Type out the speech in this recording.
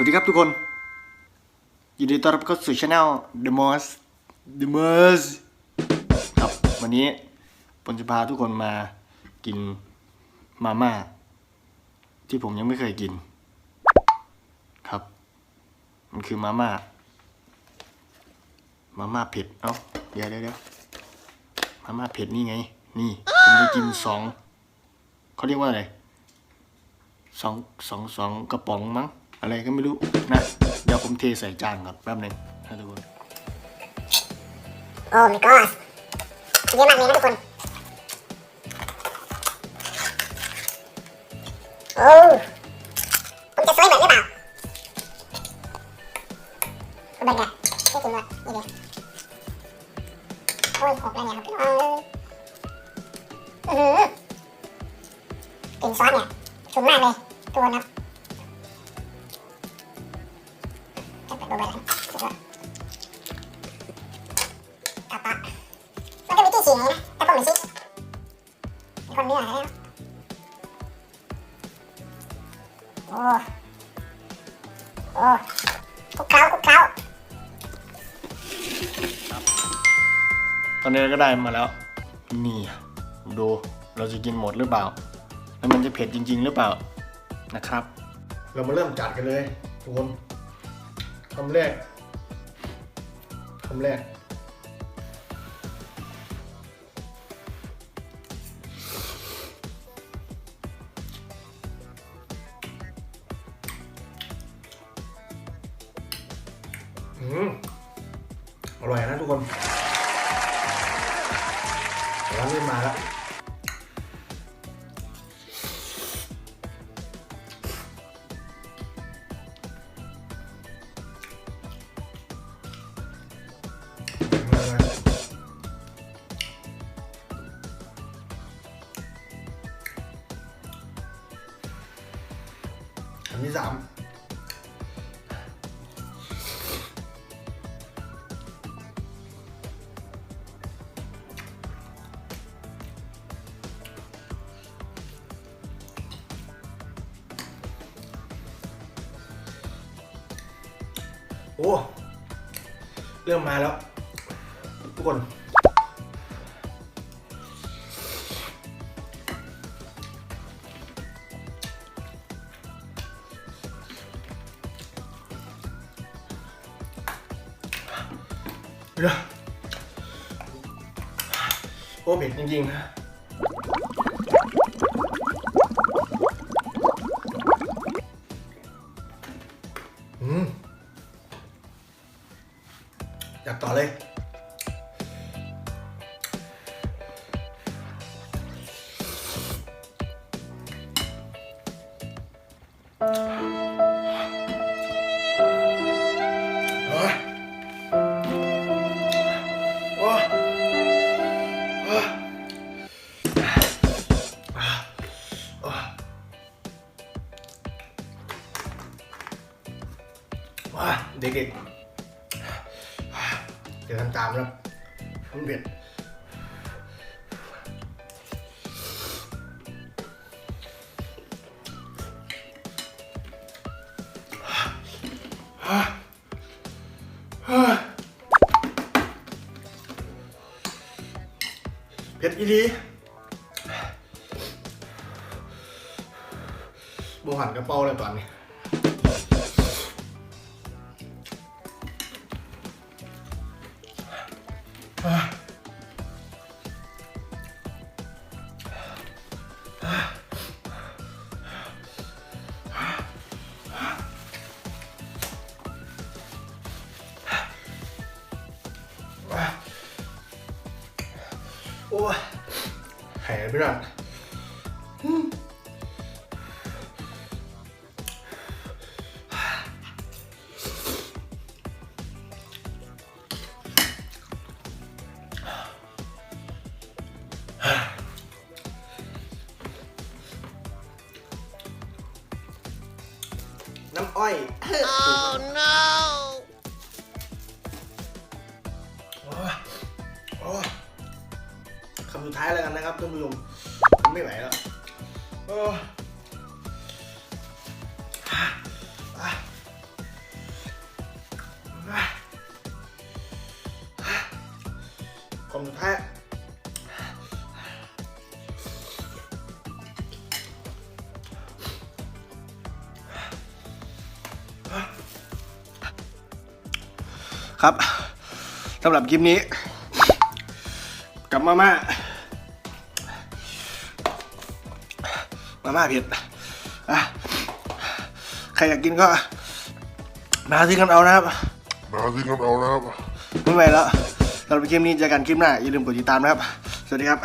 สวัสดีครับทุกคน ยินดีต้อนรับเข้าสู่ช anel The Moss The Moss ครับวันนี้ผมจะพาทุกคนมากินมาม่าที่ผมยังไม่เคยกิน ครับ มันคือมาม่ามาม่าเผ็ดเอ้าเดี๋ยวเดี๋ยวเดี๋ยวมาม่าเผ็ดนี่ไง นี่ผมจะกินสองเขาเรียกว่าอะไรสองสองสองกระป๋องมั้ง อะไรก็ไม่รู้นะ เดี๋ยวผมเทใส่จานก่อนแป๊บหนึงนะทุกคนโอ้ my god เยอะมากเลยนะทุกคน โอ้ผมจะสวยเหมือนหรือเปล่าเอาเบังกันไม่ถึงหรอกนี่เลยโอ้ยหกแล้วเนี่ยครับพี่น้องเอ้ยอื้ออกลิ่นซอสเนี่ยฉุนมากเลยทุกคนครับ ดูไปแล้วสุดยกระปะมันก็มีที่ฉี่ไงนะแต่ผมไม่ฉี่มีคนเนื้อแล้วโอ้โอ้คุกเคล้าคุกเคล้าตอนนี้ก็ได้มาแล้ว นี่ดูเราจะกินหมดหรือเปล่า แล้วมันจะเผ็ดจริง ๆ หรือเปล่านะครับ เรามาเริ่มจัดกันเลยทุกคน คำแรกคำแรก อืม อร่อยนะทุกคนร้านนี้มาแล้ว อันที่สามโอ้เริ่มมาแล้วทุกคน เดี๋ยวโอ้เผ็ดจริงๆนะอืมอยากต่อเลย เด็กๆเดี๋ยวทำตามแล้วมันเผ็ดเผ็ดอีหลีบหันกระเป๋าเลยตอนนี้ อ้ยหายไปแล้วน้ำอ้อย Oh no! ำสุดท้ายแล้วกันนะครับท่านผู้ชมไม่ไหวแล้วคำสุดท้ายครับสำหรับคลิปนี้กลับมาม่า มาม่าเผ็ดอะใครอยากกินก็ มาซื้อกันเอานะครับ มาที่กันเอานะครับไม่ไหวแล้วสำหรับคลิปนี้เจอกันคลิปหน้าอย่าลืมกดติดตามนะครับ สวัสดีครับ